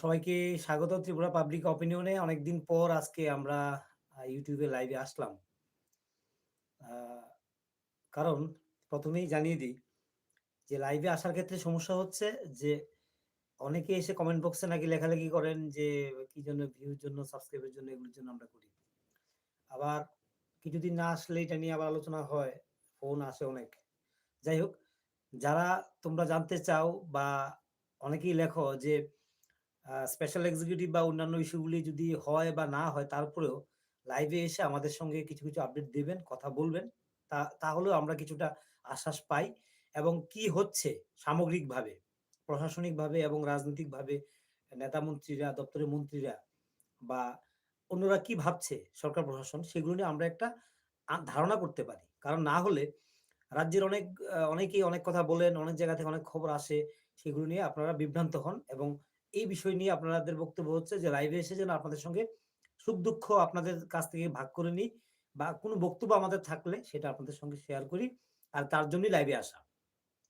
সবাইকে স্বাগত ত্রিপুরা পাবলিক অপিনিয়নে। অনেকদিন পর আজকে আমরা ইউটিউবে লাইভে আসলাম। কারণ প্রথমেই জানিয়ে দিই যে লাইভে আসার ক্ষেত্রে সমস্যা হচ্ছে যে অনেকে এসে কমেন্ট বক্সে নাকি লেখালেখি করেন যে কি জন্য ভিউর জন্য, সাবস্ক্রাইবের জন্য এগুলোর জন্য আমরা করি। আবার কিছুদিন না আসলে এটা নিয়ে আবার আলোচনা হয়। ফোন আসে অনেক। যাই হোক, যারা তোমরা জানতে চাও বা অনেকেই লেখো যে স্পেশাল এক্সিকিউটিভ বা অন্যান্য ইস্যুগুলি যদি হয় বা না হয় তারপরেও লাইভে এসে আমাদের সঙ্গে কিছু, কিছু আপডেট দিবেন, কথা বলবেন। তা তাহলেও আমরা কিছুটা আশ্বাস পাই এবং কি হচ্ছে সামগ্রিকভাবে, প্রশাসনিকভাবে এবং রাজনৈতিকভাবে নেতা মন্ত্রীরা, দপ্তরের মন্ত্রীরা বা অন্যরা কি ভাবছে সরকার প্রশাসন সেগুলো নিয়ে আমরা একটা ধারণা করতে পারি। কারণ না হলে রাজ্যের অনেক অনেকেই অনেক কথা বলেন, অনেক জায়গা থেকে অনেক খবর আসে। সেগুলো নিয়ে আপনারা বিভ্রান্ত হন এবং এই বিষয় নিয়ে আপনাদের বক্তব্য হচ্ছে যে লাইভে এসে যেন আপনাদের সঙ্গে সুখ-দুঃখ আপনাদের কাছ থেকে ভাগ করে নিই বা কোনো বক্তব্য আমাদের থাকলে সেটা আপনাদের সঙ্গে শেয়ার করি। আর তার জন্যই লাইভে আসা।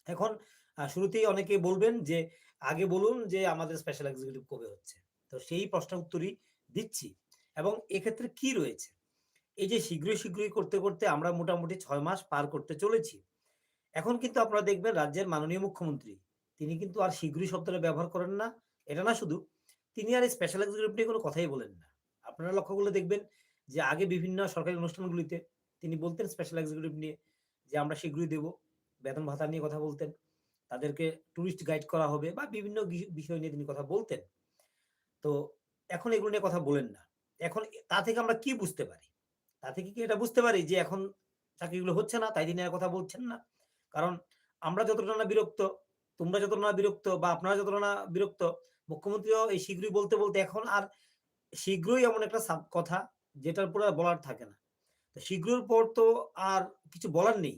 এখন শুরুতেই অনেকে বলবেন যে, আগে বলুন যে আমাদের স্পেশাল এক্সিকিউটিভ কবে হচ্ছে? তো সেই প্রশ্নের উত্তরই দিচ্ছি এবং এক্ষেত্রে কি রয়েছে? এই যে শীঘ্রই, শীঘ্রই করতে, করতে আমরা মোটামুটি ছয় মাস পার করতে চলেছি। এখন কিন্তু আপনারা দেখবেন রাজ্যের মাননীয় মুখ্যমন্ত্রী, তিনি কিন্তু আর শীঘ্রই শব্দটা ব্যবহার করেন না। এটা না শুধু, তিনি আর স্পেশাল এক্সিকিউটিভ নিয়ে কোনো কথাই বলেন না। আপনারা লক্ষ্য করলে দেখবেন যে আগে বিভিন্ন সরকারি অনুষ্ঠানগুলিতে তিনি বলতেন স্পেশাল এক্সিকিউটিভ নিয়ে যে আমরা শীঘ্রই দেব। বেতন ভাতা নিয়ে কথা বলতেন। তাদেরকে টুরিস্ট গাইড করা হবে বা বিভিন্ন বিষয় নিয়ে তিনি কথা বলতেন। তো এখন এগুলো নিয়ে কথা বলেন না। এখন তা থেকে আমরা কি বুঝতে পারি? তা থেকে কি এটা বুঝতে পারি যে এখন চাকরিগুলো হচ্ছে না তাই তিনি আর কথা বলছেন না? কারণ আমরা যতটা না বিরক্ত, তোমরা যতটা না বিরক্ত বা আপনারা যতটা না বিরক্ত, মুখ্যমন্ত্রীও এই শীঘ্রই বলতে, বলতে এখন আর শীঘ্রই এমন একটা কথা যেটার আর বলার থাকে না। তো শীঘ্রর পর তো আর কিছু বলার নেই।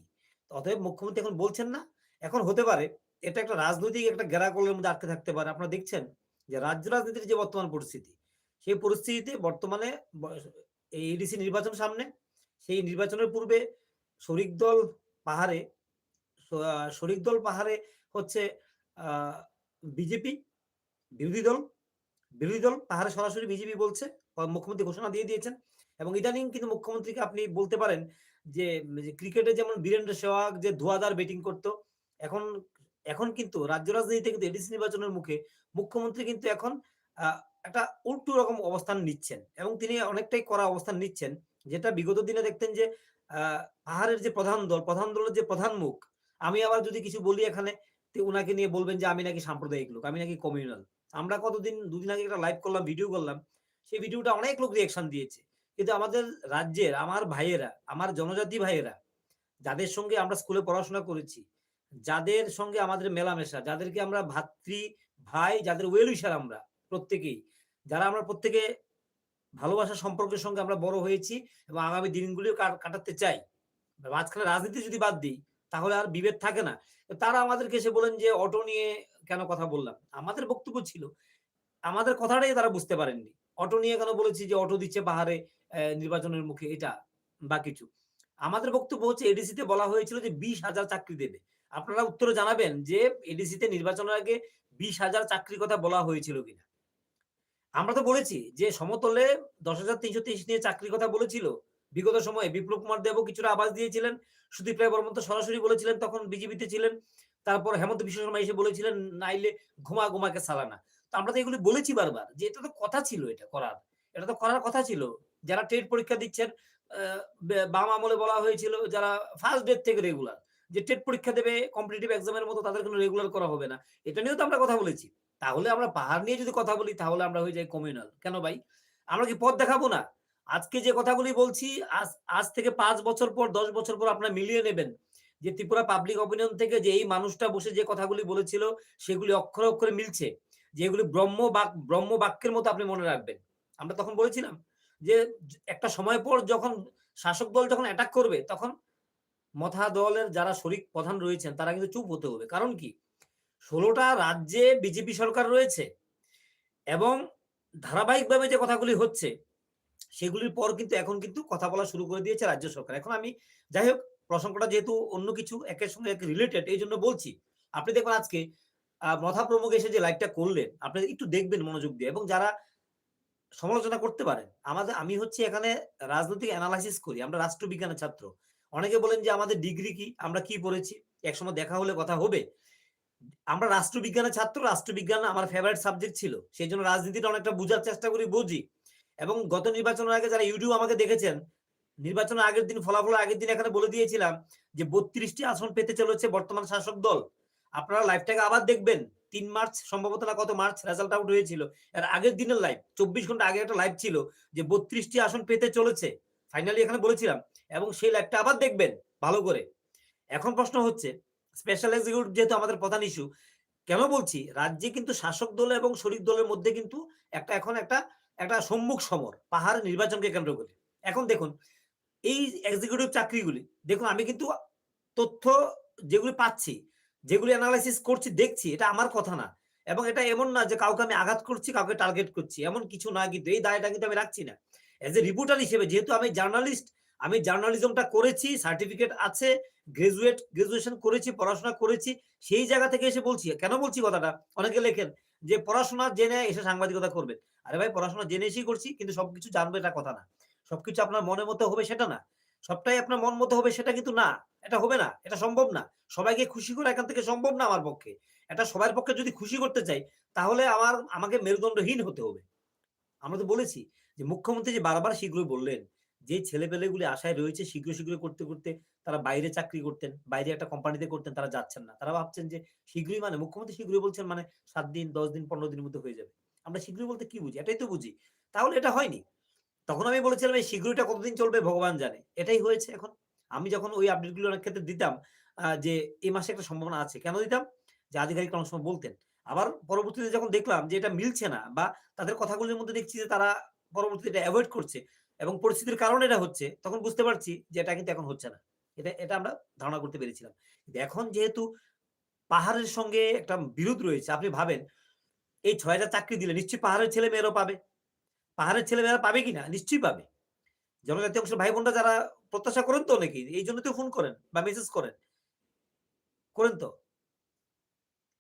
অতএব মুখ্যমন্ত্রী এখন বলছেন না। এখন হতে পারে এটা একটা রাজনৈতিক একটা গ্যারাকলের মধ্যে আটকে থাকতে পারে। আপনারা দেখছেন যে রাজ্য রাজনীতির যে বর্তমান পরিস্থিতি, সেই পরিস্থিতিতে বর্তমানে এই এডিসি নির্বাচন সামনে। সেই নির্বাচনের পূর্বে শরিক দল পাহাড়ে শরিক দল পাহাড়ে হচ্ছে বিজেপি, বিরোধী দল, বিরোধী দল পাহাড়ে সরাসরি বিজেপি বলছে। মুখ্যমন্ত্রী ঘোষণা দিয়ে দিয়েছেন এবং ইদানিং কিন্তু মুখ্যমন্ত্রীকে আপনি বলতে পারেন যে, ক্রিকেটে যেমন বীরেন্দ্র সেহবাগ যে ধুয়াধার ব্যাটিং করত, এখন এখন কিন্তু রাজ্য রাজনীতিতে কিন্তু এডিসি নির্বাচনের মুখে মুখ্যমন্ত্রী কিন্তু এখন একটা উল্টো রকম অবস্থান নিচ্ছেন এবং তিনি অনেকটাই কড়া অবস্থান নিচ্ছেন। যেটা বিগত দিনে দেখতেন যে পাহাড়ের যে প্রধান দল, প্রধান দলের যে প্রধান মুখ, আমি আবার যদি কিছু বলি এখানে উনাকে নিয়ে বলবেন যে আমি নাকি সাম্প্রদায়িক লোক, আমি নাকি কমিউনাল। আমরা কতদিন দুদিন আগে একটা লাইভ করলাম, ভিডিও করলাম। সেই ভিডিওটা অনেক লোক রিঅ্যাকশন দিয়েছে। কিন্তু আমাদের রাজ্যের আমার ভাইয়েরা, আমার জনজাতি ভাইয়েরা, যাদের সঙ্গে আমরা স্কুলে পড়াশোনা করেছি, যাদের সঙ্গে আমাদের মেলামেশা, যাদেরকে আমরা ভাতৃ, ভাই, যাদের ওয়েল উইশার আমরা প্রত্যেকেই, যারা আমরা প্রত্যেকে ভালোবাসা সম্পর্কের সঙ্গে আমরা বড় হয়েছি এবং আগামী দিনগুলিও কাটাতে চাই। মাঝখানে রাজনীতি যদি বাদ দিই, তাহলে আর বিভেদ থাকে না। তারা আমাদেরকে এসে বলেন যে অটো নিয়ে কেন কথা বললাম? আমাদের বক্তব্য ছিল, আমাদের কথাটাই তারা বুঝতে পারেননি। অটো নিয়ে কেন বলেছি যে অটো দিচ্ছে পাহাড়ে নির্বাচনের মুখে এটা বা কিছু। আমাদের বক্তব্য হচ্ছে এডিসিতে বলা হয়েছিল যে ২০,০০০ চাকরি দেবে। আপনারা উত্তরে জানাবেন যে এডিসিতে নির্বাচনের আগে ২০,০০০ চাকরির কথা বলা হয়েছিল কিনা? আমরা তো বলেছি যে সমতলে ১০,৩২৩ নিয়ে চাকরির কথা বলেছিল। বিগত সময়ে বিপ্লব কুমার দেবও কিছুটা আভাস দিয়েছিলেন। সুদীপ রায় বর্মন তো সরাসরি বলেছিলেন তখন বিজেপিতে ছিলেন। তারপর হেমন্ত বিশ্ব শর্মা এসে বলেছিলেন নাইলে ঘুমা, ঘুমাকে সালানা। তো আমরা তো এগুলি বলেছি বারবার যে এটা তো কথা ছিল এটা করার। এটা তো করার কথা ছিল। যারা টেট পরীক্ষা দিচ্ছেন বাম আমলে বলা হয়েছিল যারা ফার্স্ট ডেট থেকে রেগুলার। যে টেট পরীক্ষা দেবে কম্পিটিটিভ এক্সাম এর মতো তাদের কোনো রেগুলার করা হবে না। এটা নিয়েও তো আমরা কথা বলেছি। তাহলে আমরা পাহাড় নিয়ে যদি কথা বলি তাহলে আমরা হয়ে যাই কমিউনাল। কেন ভাই? আমরা কি পথ দেখাবো না? আজকে যে কথাগুলি বলছি আজ থেকে পাঁচ বছর পর ১০ বছর পর আপনারা মিলিয়ে নেবেন। যে ত্রিপুরা পাবলিক অপিনিয়ন থেকে যে এই মানুষটা বসে যে কথাগুলি বলেছিল সেগুলি অক্ষরে, অক্ষরে মিলছে। যে এগুলি ব্রহ্ম বাক ব্রহ্ম বাক্যের মতো আপনি মনে রাখবেন। আমরা তখন বলেছিলাম যে একটা সময় পর যখন শাসক দল যখন অ্যাটাক করবে তখন মথা দলের যারা শরিক প্রধান রয়েছেন তারা কিন্তু চুপ হতে হবে। কারণ কি? ষোলোটা রাজ্যে বিজেপি সরকার রয়েছে এবং ধারাবাহিকভাবে যে কথাগুলি হচ্ছে সেগুলির পর কিন্তু এখন কিন্তু কথা বলা শুরু করে দিয়েছে রাজ্য সরকার। এখন আমি যাই হোক প্রসঙ্গটা যেহেতু অন্য কিছু একের সঙ্গে এক রিলেটেড এইজন্য বলছি। আপনি দেখবেন আজকে মথা প্রমুখ এসে যে লাইভটা করলেন, আপনি একটু দেখবেন মনোযোগ দিয়ে এবং যারা সমালোচনা করতে পারেন। আমাদের আমি হচ্ছে এখানে রাজনৈতিক অ্যানালাইসিস করি। আমরা রাষ্ট্রবিজ্ঞানের ছাত্র। অনেকে বলেন যে আমাদের ডিগ্রি কি? আমরা কি পড়েছি? একসময় দেখা হলে কথা হবে। আমরা রাষ্ট্রবিজ্ঞানের ছাত্র, রাষ্ট্রবিজ্ঞান আমার ফেভারিট সাবজেক্ট ছিল। সেই জন্য রাজনীতিটা অনেকটা বোঝার চেষ্টা করি, বুঝি। এবং গত নির্বাচনের আগে যারা ইউটিউব আমাকে দেখেছেন, নির্বাচনের আগের দিন ফলাফল আগের দিন এখানে বলে দিয়েছিলাম যে বত্রিশটি আসন পেতে চলেছে বর্তমান শাসক দল। আপনারা লাইভটাকে আবার দেখবেন। তিন মার্চ সম্ভবত না কত মার্চ রেজাল্ট আউট হয়েছিল। এর আগের দিনের লাইভ ২৪ ঘণ্টা আগে একটা লাইভ ছিল যে বত্রিশটি আসন পেতে চলেছে। ফাইনালি এখানে বলেছিলাম এবং সেই লাইভটা আবার দেখবেন ভালো করে। এখন প্রশ্ন হচ্ছে স্পেশাল এক্সিকিউটিভ যেহেতু আমাদের প্রধান ইস্যু, কেন বলছি? রাজ্যে কিন্তু শাসক দল এবং শরিক দলের মধ্যে কিন্তু একটা এখন একটা একটা সম্মুখ সমর পাহাড় নির্বাচনকে কেন্দ্র করে। এখন দেখুন এই এক্সিকিউটিভ চাকরিগুলি দেখুন আমি কিন্তু তথ্য যেগুলি পাচ্ছি, যেগুলি এনালাইসিস করছি, দেখছি এটা আমার কথা না। এবং এটা এমন না যে কাউকে আমি আঘাত করছি, কাউকে টার্গেট করছি। এমন কিছু না কিন্তু এই দায়টা কিন্তু আমি রাখছি না। এজ এ রিপোর্টার হিসেবে যেহেতু আমি জার্নালিস্ট, আমি জার্নালিজমটা করেছি, সার্টিফিকেট আছে, গ্র্যাজুয়েট গ্র্যাজুয়েশন করেছি, পড়াশোনা করেছি। সেই জায়গা থেকে এসে বলছি। কেন বলছি কথাটা? অনেকে লেখেন যে পড়াশোনা জেনে এসে সাংবাদিকতা করবেন। আরে ভাই পড়াশোনা জেনে এসেই করছি কিন্তু সবকিছু জানব এটা কথা না। সবকিছু আপনার মনের মতো হবে সেটা না। সবটাই আপনার মন মতো হবে সেটা কিন্তু না। এটা হবে না। এটা সম্ভব না। সবাইকে খুশি করা এখান থেকে সম্ভব না আমার পক্ষে। এটা সবার পক্ষে যদি খুশি করতে চাই তাহলে আমার আমাকে মেরুদণ্ডহীন হতে হবে। আমরা তো বলেছি যে মুখ্যমন্ত্রী যে বারবার শীঘ্রই বললেন যে ছেলে ছেলেপেলেগুলি আশায় রয়েছে শীঘ্র, শীঘ্র করতে, করতে তারা বাইরে চাকরি করতেন, বাইরে একটা কোম্পানিতে করতেন তারা যাচ্ছেন না। তারা ভাবছেন যে শীঘ্রই মানে মুখ্যমন্ত্রী শীঘ্রই বলছেন মানে সাত দিন, ১০ দিন, ১৫ দিনের মধ্যে হয়ে যাবে। আমরা শীঘ্রই বলতে কি বুঝি? এটাই তো বুঝি। তাহলে এটা হয়নি। তখন আমি বলেছিলাম, এই শীঘ্রইটা কতদিন চলবে ভগবান জানে। এটাই হয়েছে এখন। আমি যখন ওই আপডেটগুলো অনেক ক্ষেত্রে দিতাম যে এই মাসে একটা সম্ভাবনা আছে। কেন দিতাম? যে আধিকারিক অনেক সময় বলতেন। আবার পরবর্তীতে যখন দেখলাম যে এটা মিলছে না বা তাদের কথাগুলোর মধ্যে দেখছি যে তারা পরবর্তীতে এটা এভয়েড করছে এবং পরিস্থিতির কারণে এটা হচ্ছে, তখন বুঝতে পারছি যে এটা কিন্তু এখন হচ্ছে না। এটা এটা আমরা ধারণা করতে পেরেছিলাম। এখন যেহেতু পাহাড়ের সঙ্গে একটা বিরোধ রয়েছে, আপনি ভাবেন এই ৬০০০ চাকরি দিলে নিশ্চয়ই পাহাড়ের ছেলেমেয়েরাও পাবে। পাহাড়ের ছেলেমেয়েরা পাবে কিনা? নিশ্চয়ই পাবে। জনজাতি অংশের ভাই বোনরা যারা প্রত্যাশা করেন তো নাকি এই জন্য তো ফোন করেন বা মেসেজ করেন। করেন তো?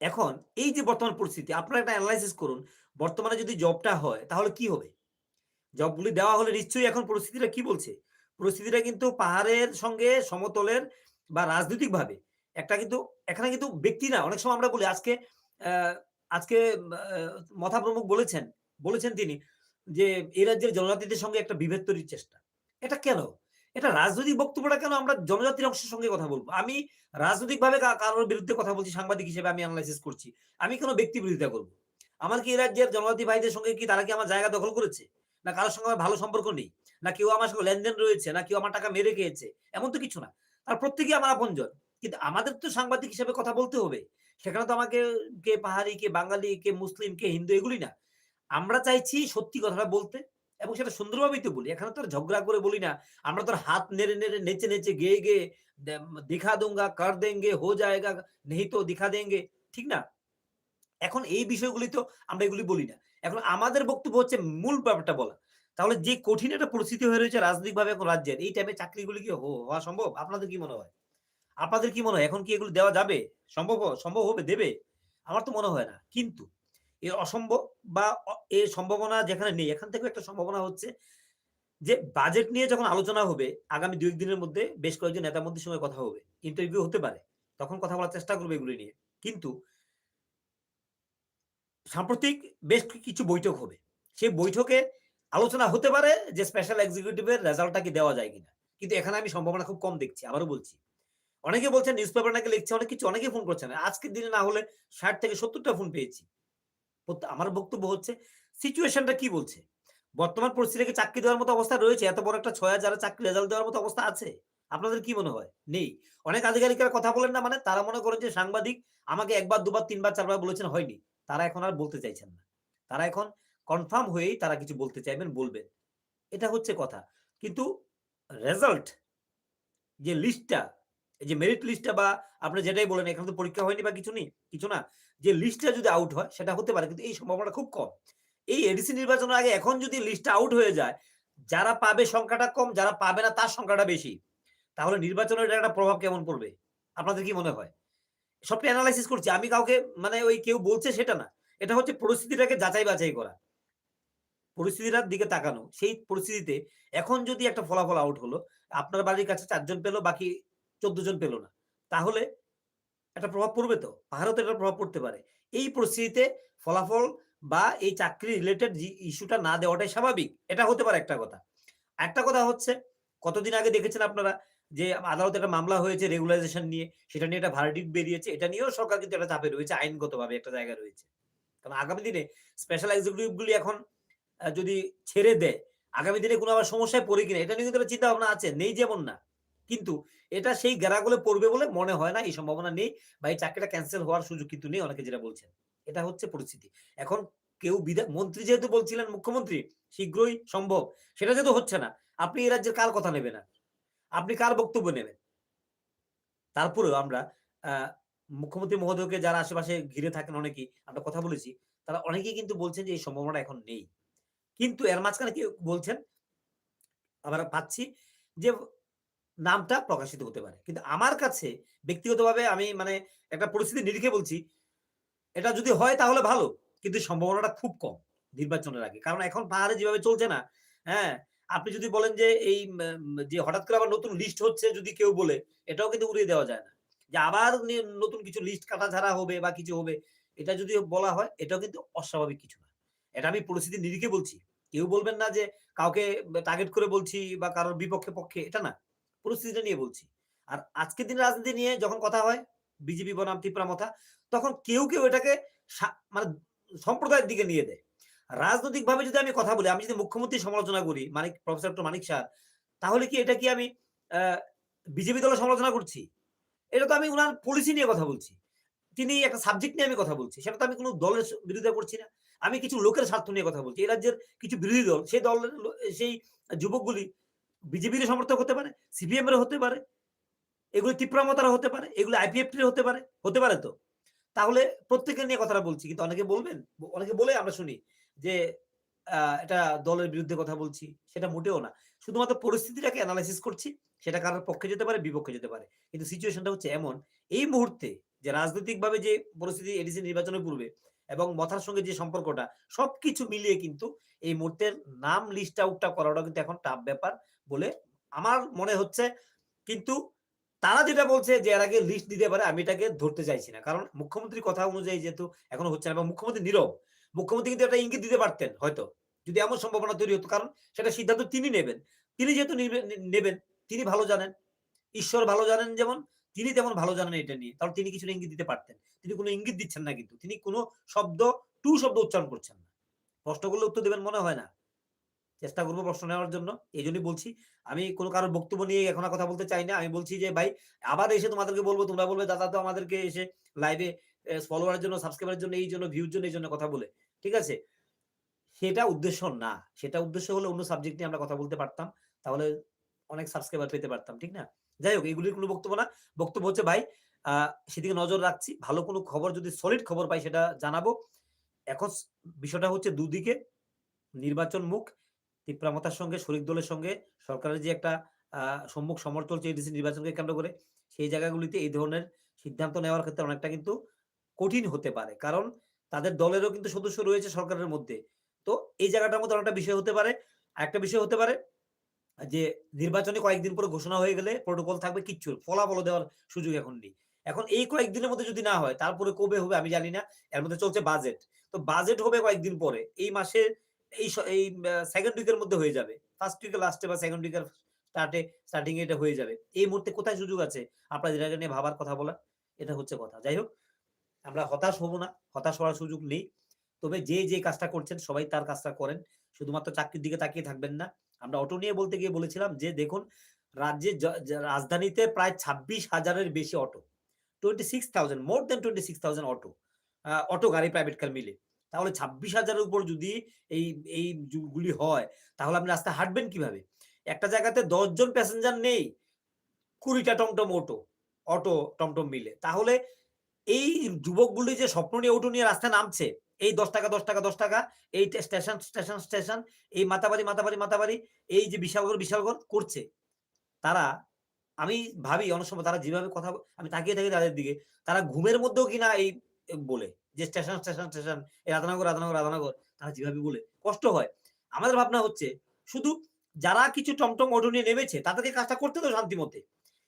এখন এই যে বর্তমান পরিস্থিতি, আপনারা একটা অ্যানালাইসিস করুন। বর্তমানে যদি জবটা হয়, তাহলে কি হবে? জবগুলি দেওয়া হলে নিশ্চয়ই এখন পরিস্থিতিটা কি বলছে? পরিস্থিতিটা কিন্তু পাহাড়ের সঙ্গে সমতলের বা রাজনৈতিকভাবে একটা কিন্তু, এখানে কিন্তু ব্যক্তি না, অনেক সময় আমরা বলি আজকে আজকে মথা প্রমুখ বলেছেন, বলেছেন তিনি যে এই রাজ্যের জনজাতিদের সঙ্গে একটা বিভেদ তৈরির চেষ্টা। এটা কেন? এটা রাজনৈতিক বক্তব্যটা কেন আমরা জনজাতির অংশের সঙ্গে কথা বলব আমি রাজনৈতিকভাবে কা কারোর বিরুদ্ধে কথা বলছি সাংবাদিক হিসেবে আমি অ্যানালাইসিস করছি। আমি কেন ব্যক্তি বিরোধিতা করব আমার কি এই রাজ্যের জনজাতি ভাইদের সঙ্গে কি তারা কি আমার জায়গা দখল করেছে? না কারোর সঙ্গে আমার ভালো সম্পর্ক নেই? না কেউ আমার সঙ্গে লেনদেন রয়েছে? না কেউ আমার টাকা মেরে খেয়েছে? এমন তো কিছু না। আর প্রত্যেকেই আমার আপনজন। কিন্তু আমাদের তো সাংবাদিক হিসেবে কথা বলতে হবে। সেখানে তো আমাকে কে পাহাড়ি, কে বাঙালি, কে মুসলিম, কে হিন্দু এগুলি না। আমরা চাইছি সত্যি কথাটা বলতে এবং সেটা সুন্দরভাবেই তো বলি। এখানে তো ঝগড়া করে বলি না। আমরা তো হাত নেড়ে, নেড়ে নেচে, নেচে গেয়ে, গেয়ে দিখা দুঙ্গা, কর দেঙ্গে, হো জায়েগা, নেহি তো দিখা দেঙ্গে। ঠিক না? এখন এই বিষয়গুলি তো আমরা এগুলি বলি না। এখন আমাদের বক্তব্য হচ্ছে মূল ব্যাপারটা বলা। তাহলে যে কঠিন একটা পরিস্থিতি হয়ে রয়েছে রাজনৈতিকভাবে এখন রাজ্যের এই টাইমে চাকরিগুলি কি হওয়া সম্ভব? আপনাদের কি মনে হয়? আপনাদের কি মনে হয় এখন কি এগুলো দেওয়া যাবে? সম্ভব সম্ভব হবে? দেবে? আমার তো মনে হয় না। কিন্তু এর অসম্ভব বা এর সম্ভাবনা যেখানে নেই, এখান থেকেও একটা সম্ভাবনা হচ্ছে যে বাজেট নিয়ে যখন আলোচনা হবে, আগামী ২-১ দিনের মধ্যে বেশ কয়েকজন নেতা মন্ত্রীর সঙ্গে কথা হবে। ইন্টারভিউ হতে পারে। তখন কথা বলার চেষ্টা করবে এগুলো নিয়ে। কিন্তু সাম্প্রতিক বেশ কিছু বৈঠক হবে। সেই বৈঠকে আলোচনা হতে পারে যে স্পেশাল এক্সিকিউটিভের রেজাল্টটা কি দেওয়া যায় কিনা। কিন্তু এখানে আমি সম্ভাবনা খুব কম দেখছি। আবারও বলছি। অনেকে বলছেন নিউজপেপার নাকি লিখছে অনেক কিছু অনেকে ফোন করছেন। আজকের দিনে না হলে ৬০ থেকে সত্তরটা ফোন পেয়েছি। আমার বক্তব্য হচ্ছে সিচুয়েশনটা কি বলছে? বর্তমান পরিস্থিতিতে চাকরি দেওয়ার মতো অবস্থা রয়েছে? এত বড় একটা ৬০০০ এর চাকরি রেজাল্ট দেওয়ার মতো অবস্থা আছে? আপনাদের কি মনে হয়? নেই। অনেক আধিকারিকরা কথা বলেন না মানে তারা মনে করেন যে সাংবাদিক আমাকে ১ বার, ২ বার, ৩ বার, ৪ বার বলেছেন হয়নি। তারা এখন আর বলতে চাইছেন না। তারা এখন কনফার্ম হয়েই তারা কিছু বলতে চাইবেন, বলবেন। এটা হচ্ছে কথা। কিন্তু রেজাল্ট যে লিস্টটা, যে মেরিট লিস্টটা বা আপনি যেটাই বলেন এখানে তো পরীক্ষা হয়নি বা কিছু নেই, কিছু না। যে লিস্টটা যদি আউট হয় সেটা হতে পারে। কিন্তু এই সম্ভাবনা খুব কম। এই এডিসি নির্বাচনের আগে এখন যদি লিস্টটা আউট হয়ে যায়, যারা পাবে সংখ্যাটা কম, যারা পাবে না তার সংখ্যাটা বেশি। তাহলে নির্বাচনের একটা প্রভাব কেমন পড়বে? আপনাদের কি মনে হয়? সবটা অ্যানালাইসিস করছি। আমি কাউকে মানে ওই কেউ বলছে সেটা না। এটা হচ্ছে পরিস্থিতিটাকে যাচাই বাছাই করা। পরিস্থিতিটার দিকে তাকানো। সেই পরিস্থিতিতে এখন যদি একটা ফলাফল আউট হলো, আপনার বাড়ির কাছে চারজন পেল বাকি ১৪ জন পেল না। তাহলে একটা প্রভাব পড়বে তো? পাহাড়েও তো এটার প্রভাব পড়তে পারে। এই পরিস্থিতিতে ফলাফল বা এই চাকরি রিলেটেড ইস্যুটা না দেওয়াটাই স্বাভাবিক। এটা হতে পারে একটা কথা। একটা কথা হচ্ছে, কতদিন আগে দেখেছেন আপনারা যে আদালতে একটা মামলা হয়েছে রেগুলাইজেশন নিয়ে, সেটা নিয়ে একটা ভার্ডিক্ট বেরিয়েছে। এটা নিয়েও সরকার কিন্তু একটা চাপে রয়েছে, আইনগতভাবে একটা জায়গা রয়েছে। কারণ আগামী দিনে স্পেশাল এক্সিকিউটিভ গুলি এখন যদি ছেড়ে দেয়, আগামী দিনে কোনো আবার সমস্যায় পড়ে কিনা এটা নিয়ে কিন্তু একটা চিন্তা ভাবনা আছে। নেই যেমন না। কিন্তু এটা সেই গ্যারাগলে পড়বে বলে মনে হয় না। এই সম্ভাবনা নেই বা এই চাকরিটা ক্যানসেল হওয়ার সুযোগ কিন্তু নেই অনেকে যেটা বলছেন। এটা হচ্ছে পরিস্থিতি। এখন কেউ বিধা মন্ত্রী যেহেতু বলছিলেন মুখ্যমন্ত্রী শীঘ্রই সম্ভব। সেটা যেহেতু হচ্ছে না, আপনি এই রাজ্যের কার কথা নেবেন আর? আপনি কার বক্তব্য নেবেন? তারপরেও আমরা মুখ্যমন্ত্রী মহোদয়কে যারা আশেপাশে ঘিরে থাকেন অনেকেই, আমরা কথা বলেছি। তারা অনেকেই কিন্তু বলছেন যে এই সম্ভাবনা এখন নেই। কিন্তু এর মাঝখানে কেউ বলছেন আমরা পাচ্ছি যে নামটা প্রকাশিত হতে পারে। কিন্তু আমার কাছে ব্যক্তিগতভাবে আমি মানে একটা পরিস্থিতি নিরিখে বলছি, এটা যদি হয় তাহলে ভালো। কিন্তু সম্ভাবনাটা খুব কম নির্বাচনের আগে। কারণ এখন পাহাড়ে যেভাবে চলছে না, হ্যাঁ? আপনি যদি বলেন যে এই যে হঠাৎ করে আবার নতুন লিস্ট হচ্ছে যদি কেউ বলে, এটাও কিন্তু উড়িয়ে দেওয়া যায় না। যে আবার নতুন কিছু লিস্ট কাটাছাড়া হবে বা কিছু হবে, এটা যদি বলা হয় এটাও কিন্তু অস্বাভাবিক কিছু না। এটা আমি পরিস্থিতি নিরিখে বলছি। কেউ বলবেন না যে কাউকে টার্গেট করে বলছি বা কারোর বিপক্ষে পক্ষে এটা না। পরিস্থিতিটা নিয়ে বলছি। আর আজকের দিনের রাজনীতি নিয়ে যখন কথা হয়, বিজেপি বনাম তিপ্রামথা, তখন কেউ, কেউ এটাকে মানে সম্প্রদায়ের দিকে নিয়ে দেয়। রাজনৈতিকভাবে যদি আমি কথা বলি, আমি যদি মুখ্যমন্ত্রীর সমালোচনা করি, Manik professor doctor Manik sir, তাহলে কি এটা কি আমি বিজেপি দলের সমালোচনা করছি? এটা তো আমি উনার পলিসি নিয়ে কথা বলছি। তিনি একটা সাবজেক্ট নিয়ে আমি কথা বলছি। সেটা তো আমি কোনো দলের বিরোধিতা করছি না। আমি কিছু লোকের স্বার্থ নিয়ে কথা বলছি। এই রাজ্যের কিছু বিরোধী দল, সেই দলের সেই যুবকগুলি বিজেপির সমর্থক হতে পারে, সিপিএম এরও হতে পারে। এগুলো তিপ্রামতারও হতে পারে, এগুলো আইপিএফটির হতে পারে। হতে পারে তো? তাহলে প্রত্যেকের নিয়ে কথাটা বলছি। কিন্তু অনেকে বলবেন, অনেকে বলে আমরা শুনি যে এটা দলের বিরুদ্ধে কথা বলছি। সেটা মোটেও না। শুধুমাত্র পরিস্থিতিটাকে অ্যানালাইসিস করছি। সেটা কারোর পক্ষে যেতে পারে, বিপক্ষে যেতে পারে। কিন্তু সিচুয়েশনটা হচ্ছে এমন, এই মুহূর্তে যে রাজনৈতিকভাবে যে পরিস্থিতি এডিসি নির্বাচনের পূর্বে এবং মথার সঙ্গে যে সম্পর্কটা, সবকিছু মিলিয়ে কিন্তু এই মুহূর্তের নাম লিস্ট আউটটা করাটাও কিন্তু এখন টাফ ব্যাপার বলে আমার মনে হচ্ছে। কিন্তু তারা যেটা বলছে যে এর আগে লিস্ট দিতে পারে আমি এটাকে ধরতে চাইছি না। কারণ মুখ্যমন্ত্রীর কথা অনুযায়ী যেহেতু এখনও হচ্ছে না এবং মুখ্যমন্ত্রী নীরব। মুখ্যমন্ত্রী কিন্তু একটা ইঙ্গিত দিতে পারতেন হয়তো। যদি এমন সম্ভাবনা তৈরি হতো। কারণ সেটা সিদ্ধান্ত তিনি নেবেন। তিনি যেহেতু নেবেন, তিনি ভালো জানেন। ঈশ্বর ভালো জানেন যেমন, তিনি তেমন ভালো জানেন এটা নিয়ে। কারণ তিনি কিছুটা ইঙ্গিত দিতে পারতেন। তিনি কোন ইঙ্গিত দিচ্ছেন না কিন্তু। তিনি কোন শব্দ, টু শব্দ উচ্চারণ করছেন না। প্রশ্ন করলে উত্তর দেবেন মনে হয় না। চেষ্টা করব প্রশ্ন নেওয়ার জন্য। এজন্যই বলছি। আমি কোন কারোর বক্তব্য নিয়ে এখন কথা বলতে চাই না। আমি বলছি যে ভাই আবার এসে তোমাদেরকে বলব, তোমরা বলবে দাদা তো আমাদেরকে এসে লাইভে ফলোয়ারের জন্য, সাবস্ক্রাইবারের জন্য, এই জন্য, ভিউর জন্য, এই জন্য কথা বলে। ঠিক আছে? সেটা উদ্দেশ্য না। সেটা উদ্দেশ্য হলে অন্য সাবজেক্ট নিয়ে আমরা কথা বলতে পারতাম। তাহলে অনেক সাবস্ক্রাইবার পেতে পারতাম। ঠিক না? যাই হোক এগুলির কোনো বক্তব্য না। বক্তব্য হচ্ছে ভাই সেদিকে নজর রাখছি। ভালো কোনো খবর যদি সলিড খবর পাই সেটা জানাব। এখন বিষয়টা হচ্ছে দুদিকে নির্বাচন মুখ। তিপ্রামথার সঙ্গে শরিক দলের সঙ্গে সরকারের যে একটা সম্মুখ সমর চলছে নির্বাচনকে কেন্দ্র করে, সেই জায়গাগুলিতে এই ধরনের সিদ্ধান্ত নেওয়ার ক্ষেত্রে অনেকটা কিন্তু কঠিন হতে পারে। কারণ তাদের দলেরও কিন্তু সদস্য রয়েছে সরকারের মধ্যে। তো এই জায়গাটার মধ্যে অনেকটা বিষয় হতে পারে। আরেকটা বিষয় হতে পারে যে নির্বাচনে কয়েকদিন পরে ঘোষণা হয়ে গেলে প্রোটোকল থাকবে কিচ্ছু ফলাফলও দেওয়ার সুযোগ এখন নেই। এখন এই কয়েকদিনের মধ্যে যদি না হয়, তারপরে কবে হবে আমি জানি না। এর মধ্যে চলছে বাজেট। তো বাজেট হবে কয়েকদিন পরে। এই মাসের এই এই আ 2nd উইক এর মধ্যে হয়ে যাবে। 1st উইক এর লাস্টে বা 2nd উইক এর স্টার্টে স্টার্টিং এটা হয়ে যাবে। এই মুহূর্তে কোথায় সুযোগ আছে আপনাদের এটা নিয়ে ভাবার কথা বলা এটা হচ্ছে কথা। যাই হোক, আমরা হতাশ হব না। হতাশ হওয়ার সুযোগ নেই। তবে যে, যে কাজটা করছেন সবাই তার কাজটা করেন। শুধুমাত্র চাকরির দিকে তাকিয়ে থাকবেন না। আমরা অটো নিয়ে বলতে গিয়ে বলেছিলাম যে দেখুন রাজ্যে রাজধানীতে প্রায় ছাব্বিশ হাজারের বেশি auto. 26,000 more than twenty six thousand auto auto গাড়ি প্রাইভেট কার মিলে। তাহলে ছাব্বিশ হাজারের উপর যদি এই এই গুলি হয়, তাহলে আপনি রাস্তায় হাঁটবেন কীভাবে? একটা জায়গাতে দশজন প্যাসেঞ্জার নেই। কুড়িটা টমটম অটো, অটো টমটম মিলে। তাহলে এই যুবকগুলি যে স্বপ্ন নিয়ে অটো নিয়ে রাস্তায় নামছে, এই ৳১০, ৳১০, ৳১০ এই স্টেশন, স্টেশন, স্টেশন, এই মাতাবাড়ি, মাতাবাড়ি, মাতাবাড়ি, এই যে বিশালগড়, বিশালগড় করছে। তারা আমি ভাবি অনেক সময় তারা যেভাবে কথা আমি তাকিয়ে থাকি তাদের দিকে, তারা ঘুমের মধ্যেও কিনা এই বলে যে স্টেশন, স্টেশন, স্টেশন, এই রাধানগর, রাধানগর, রাধানগর তারা যেভাবে বলে কষ্ট হয়। আমাদের ভাবনা হচ্ছে শুধু যারা কিছু টমটম অটো নিয়ে নেমেছে তাদেরকে কাজটা করতে তো শান্তি শান্তিমতে।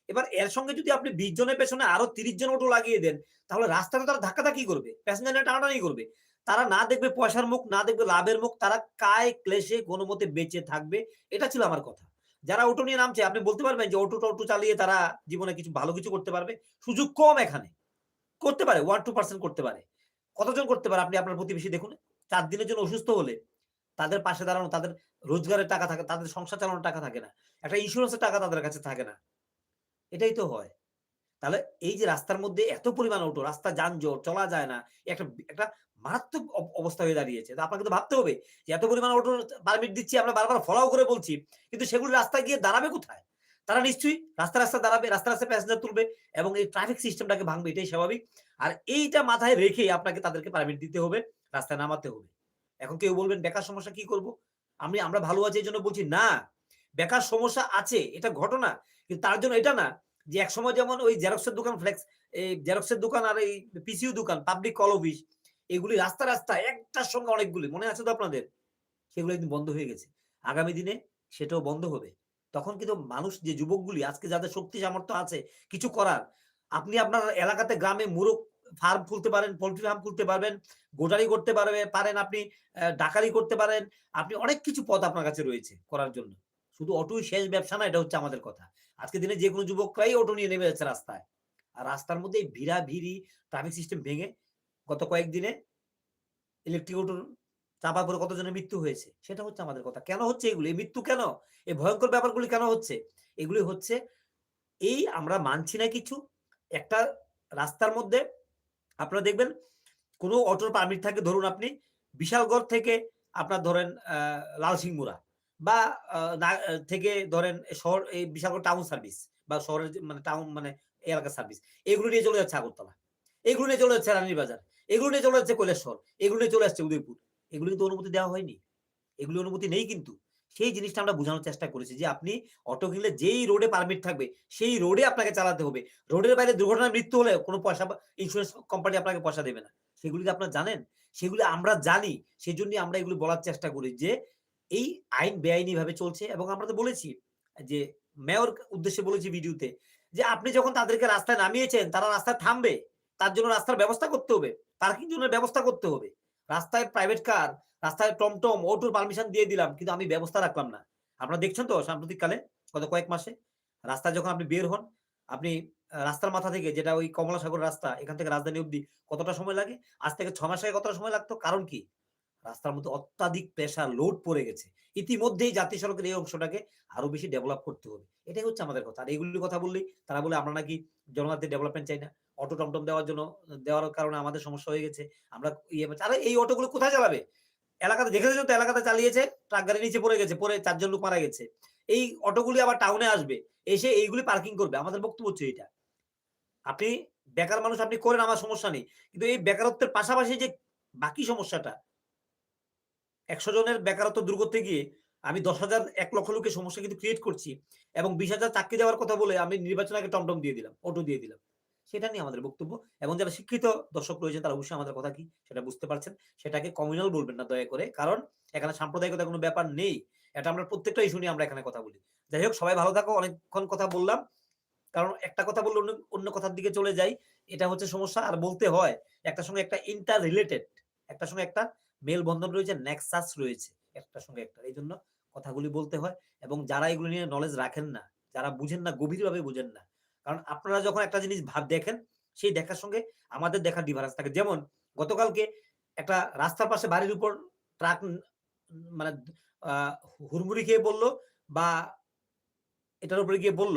এবার এর সঙ্গে যদি আপনি ২০ জনের পেছনে আরও ৩০ জন অটো লাগিয়ে দেন, তাহলে রাস্তাটা তারা ধাক্কা ধাক্কাধাক্কি করবে। প্যাসেঞ্জার টানাটানি করবে। তারা না দেখবে পয়সার মুখ, না দেখবে লাভের মুখ, তারা কায় ক্লেশে কোনমতে বেঁচে থাকবে। এটা ছিল আমার কথা। যারা অটো নিয়ে নামছে আপনি বলতে পারবেন যে অটো-টটো চালিয়ে তারা জীবনে কিছু ভালো কিছু করতে পারবে? সুযোগ কম এখানে। করতে পারে 1-2% করতে পারে। কতজন করতে পারে আপনি আপনার প্রতিবেশী দেখুন। চার দিনের জন্য অসুস্থ হলে তাদের পাশে দাঁড়ানো, তাদের রোজগারের টাকা থাকে, তাদের সংসার চালানোর টাকা থাকে না। একটা ইন্স্যুরেন্সের টাকা তাদের কাছে থাকে না। এটাই তো হয়। তাহলে এই যে রাস্তার মধ্যে এত পরিমাণ অটো, রাস্তা যানজট, চলা যায় না। একটা একটা মারাত্মক অবস্থা হয়ে দাঁড়িয়েছে। তো আপনাকে তো ভাবতে হবে যে এত পরিমাণ অটোর পারমিট দিচ্ছি আমরা বারবার ফলাও করে বলছি। কিন্তু সেগুলো রাস্তায় গিয়ে দাঁড়াবে কোথায়? তারা নিশ্চয়ই রাস্তায়, রাস্তায় দাঁড়াবে, রাস্তায়, রাস্তায় প্যাসেঞ্জার তুলবে এবং এই ট্রাফিক সিস্টেমটাকে ভাঙবে এটাই স্বাভাবিক। আর এইটা মাথায় রেখেই আপনাকে তাদেরকে পারমিট দিতে হবে, রাস্তায় নামাতে হবে। এখন কেউ বলবেন বেকার সমস্যা কি করব? আমি আমরা ভালো আছি এই জন্য বলছি না। বেকার সমস্যা আছে, এটা ঘটনা। কিন্তু তার জন্য এটা না যে একসময় যেমন ওই জেরক্সের দোকান ফ্লেক্স এই জেরক্সের দোকান আর এই পিসিইউ দোকান, পাবলিক কল অফিস এগুলি রাস্তা, রাস্তায় একটার সঙ্গে অনেকগুলি। মনে আছে তো আপনাদের? সেগুলো একদিন বন্ধ হয়ে গেছে। আগামী দিনে সেটাও বন্ধ হবে। তখন কিন্তু মানুষ যে যুবকগুলি আজকে যাদের শক্তি সামর্থ্য আছে কিছু করার, আপনি আপনার এলাকাতে গ্রামে মুরগ ফার্ম খুলতে পারেন, পোল্ট্রি ফার্ম খুলতে পারবেন, গোটারি করতে পারবে পারেন আপনি, ডাকারি করতে পারেন। আপনি অনেক কিছু পথ আপনার কাছে রয়েছে করার জন্য। শুধু অটোই শেষ ব্যবসা না এটা হচ্ছে আমাদের কথা। আজকের দিনে যে যেকোনো যুবকরাই অটো নিয়ে নেমে যাচ্ছে রাস্তায়। আর রাস্তার মধ্যে এই ভিড়াভিড়ি ট্রাফিক সিস্টেম ভেঙে গত কয়েকদিনে ইলেকট্রিক অটোর চাপা পড়ে কতজনের মৃত্যু হয়েছে। সেটা হচ্ছে আমাদের কথা। কেন হচ্ছে এগুলি? এই মৃত্যু কেন? এই ভয়ঙ্কর ব্যাপারগুলি কেন হচ্ছে? এগুলি হচ্ছে, এই আমরা মানছি না কিছু। একটা রাস্তার মধ্যে আপনারা দেখবেন, কোনো অটোর পারমিট থাকে, ধরুন আপনি বিশালগড় থেকে আপনার ধরেন আ লালসিংমুড়া বা থেকে ধরেন শহর, এই বিশালগড় টাউন সার্ভিস বা শহরের মানে টাউন মানে এলাকার সার্ভিস। এগুলো নিয়ে চলে যাচ্ছে আগরতলা। এগুলো নিয়ে চলে যাচ্ছে রানীরবাজার। এগুলো নিয়ে চলে যাচ্ছে কৈলাসহর। এগুলো নিয়ে চলে আসছে উদয়পুর। এগুলো কিন্তু অনুমতি দেওয়া হয়নি। এগুলো অনুমতি নেই কিন্তু। সেই জিনিসটা আমরা বোঝানোর চেষ্টা করেছি যে, আপনি অটো কিনলে যেই রোডে পারমিট থাকবে, সেই রোডে আপনাকে চালাতে হবে। রোডের বাইরে দুর্ঘটনায় মৃত্যু হলে কোনো পয়সা বা ইন্সুরেন্স কোম্পানি আপনাকে পয়সা দেবে না। সেগুলি আপনারা জানেন? সেগুলি আমরা জানি। সেজন্যই আমরা এগুলো বলার চেষ্টা করি যে এই আইন বেআইনিভাবে চলছে এবং আমরা তো বলেছি যে মেয়র উদ্দেশ্যে বলেছি ভিডিওতে যে আপনি যখন তাদেরকে রাস্তায় নামিয়েছেন তারা রাস্তায় থামবে। তার জন্য রাস্তার ব্যবস্থা করতে হবে। পার্কিং জোনের ব্যবস্থা করতে হবে। রাস্তায় প্রাইভেট কার, রাস্তায় টমটম, অটোর পারমিশন দিয়ে দিলাম। কিন্তু আমি ব্যবস্থা রাখলাম না। আপনারা দেখছেন তো সাম্প্রতিককালে গত কয়েক মাসে রাস্তায় যখন আপনি বের হন, আপনি রাস্তার মাথা থেকে যেটা ওই কমলাসাগর রাস্তা এখান থেকে রাজধানী অব্দি কতটা সময় লাগে? আজ থেকে ছ মাস আগে কতটা সময় লাগতো? কারণ কি? রাস্তার মধ্যে অত্যাধিক প্রেশার লোড পড়ে গেছে। ইতিমধ্যেই জাতীয় সড়কের এই অংশটাকে আরও বেশি ডেভেলপ করতে হবে। এটাই হচ্ছে আমাদের কথা। আর এগুলির কথা বললেই তারা বলে আমরা নাকি জনজাতির ডেভেলপমেন্ট চাই না। অটো টমটম দেওয়ার জন্য দেওয়ার কারণে আমাদের সমস্যা হয়ে গেছে। আমরা ইয়ে আরে এই অটোগুলো কোথায় চালাবে? এলাকাতে দেখেছেন তো এলাকাতে চালিয়েছে, ট্রাক গাড়ি নিচে পড়ে গেছে। পরে চারজন লোক মারা গেছে। এই অটোগুলি আবার টাউনে আসবে। এসে এইগুলি পার্কিং করবে। আমাদের বক্তব্য হচ্ছে এইটা। আপনি বেকার মানুষ আপনি করেন আমার সমস্যা নেই। কিন্তু এই বেকারত্বের পাশাপাশি যে বাকি সমস্যাটা ১০০ জনের বেকারত্ব দূর করতে গিয়ে আমি ১০,০০০ ১ লক্ষ লোকের সমস্যা কিন্তু ক্রিয়েট করছি এবং ২০,০০০ চাকরি দেওয়ার কথা বলে আমি নির্বাচনের আগে টমটম দিয়ে দিলাম, অটো দিয়ে দিলাম। সেটা নিয়ে আমাদের বক্তব্য এবং যারা শিক্ষিত দর্শক রয়েছেন তারা অবশ্যই আমাদের কথা কি সেটা বুঝতে পারছেন। সেটাকে কমিউনাল বলবেন না দয়া করে। কারণ এখানে সাম্প্রদায়িকতার কোনো ব্যাপার নেই। এটা আমরা প্রত্যেকটা ইস্যু নিয়ে আমরা এখানে কথা বলি। যাই হোক সবাই ভালো থাকো। অনেকক্ষণ কথা বললাম। কারণ একটা কথা বললে অন্য অন্য কথার দিকে চলে যাই। এটা হচ্ছে সমস্যা আর বলতে হয়। একটা সঙ্গে একটা ইন্টার রিলেটেড। একটা সঙ্গে একটা মেলবন্ধন রয়েছে, নেক্সাস রয়েছে। একটার সঙ্গে একটা। এই জন্য কথাগুলি বলতে হয় এবং যারা এগুলো নিয়ে নলেজ রাখেন না, যারা বুঝেন না, গভীরভাবে বুঝেন না। কারণ আপনারা যখন একটা জিনিস ভাব দেখেন, সেই দেখার সঙ্গে আমাদের দেখার ডিফারেন্স থাকে। যেমন গতকালকে একটা রাস্তার পাশে বাড়ির উপর ট্রাক মানে হুড়মুড়ি খেয়ে পড়ল বা এটার উপরে গিয়ে পড়ল।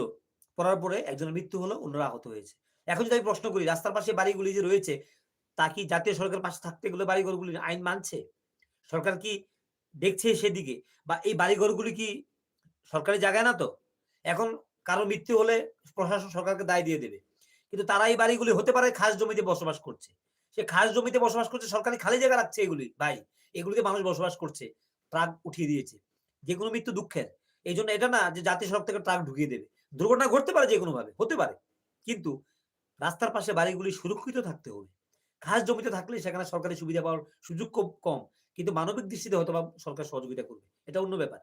পড়ার পরে একজনের মৃত্যু হলো, অন্যরা আহত হয়েছে। এখন যদি আমি প্রশ্ন করি রাস্তার পাশে বাড়িগুলি যে রয়েছে, তা কি জাতীয় সড়কের পাশে থাকতে গেলে বাড়িঘরগুলির আইন মানছে? সরকার কি দেখছে সেদিকে? বা এই বাড়িঘরগুলি কি সরকারি জায়গায় না তো? এখন কারও মৃত্যু হলে প্রশাসন সরকারকে দায় দিয়ে দেবে। কিন্তু তারা এই বাড়িগুলি হতে পারে খাস জমিতে বসবাস করছে। সে খাস জমিতে বসবাস করছে, সরকারি খালি জায়গা রাখছে এগুলি ভাই। এগুলিতে মানুষ বসবাস করছে। ট্রাক উঠিয়ে দিয়েছে। যেকোনো মৃত্যু দুঃখের। এই জন্য এটা না যে জাতীয় সড়ক থেকে ট্রাক ঢুকিয়ে দেবে। দুর্ঘটনা ঘটতে পারে যে কোনোভাবে হতে পারে কিন্তু রাস্তার পাশে বাড়িগুলি সুরক্ষিত থাকতে হবে খাস জমিতে থাকলে সেখানে সরকারি সুবিধা পাওয়ার সুযোগ খুব কম। কিন্তু মানবিক দৃষ্টিতে হয়তো সরকার সহযোগিতা করবে। এটা অন্য ব্যাপার।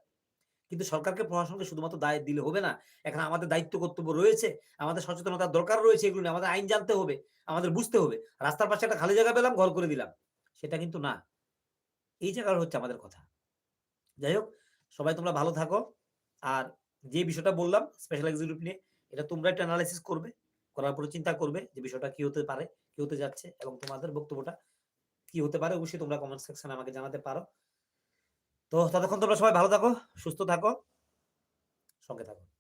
কিন্তু সরকারকে প্রশাসনকে শুধুমাত্র দায় দিলে হবে না। এখানে আমাদের দায়িত্ব, কর্তব্য রয়েছে। আমাদের সচেতনতার দরকার রয়েছে এগুলো আমাদের আইন জানতে হবে। আমাদের বুঝতে হবে। রাস্তার পাশে একটা খালি জায়গা পেলাম, ঘর করে দিলাম। সেটা কিন্তু না। এই জায়গার হচ্ছে আমাদের কথা। যাই হোক, সবাই তোমরা ভালো থাকো। আর যে বিষয়টা বললাম স্পেশাল এক্সিকিউটিভ নিয়ে, এটা তোমরা একটা অ্যানালাইসিস করবে। করার পরে চিন্তা করবে যে বিষয়টা কি হতে পারে। কি হতে যাচ্ছে এবং তোমাদের বক্তব্যটা কি হতে পারে, অবশ্যই তোমরা কমেন্ট সেকশনে আমাকে জানাতে পারো। তো ততক্ষণ তোমরা সবাই ভালো থাকো, সুস্থ থাকো, সঙ্গে থাকো।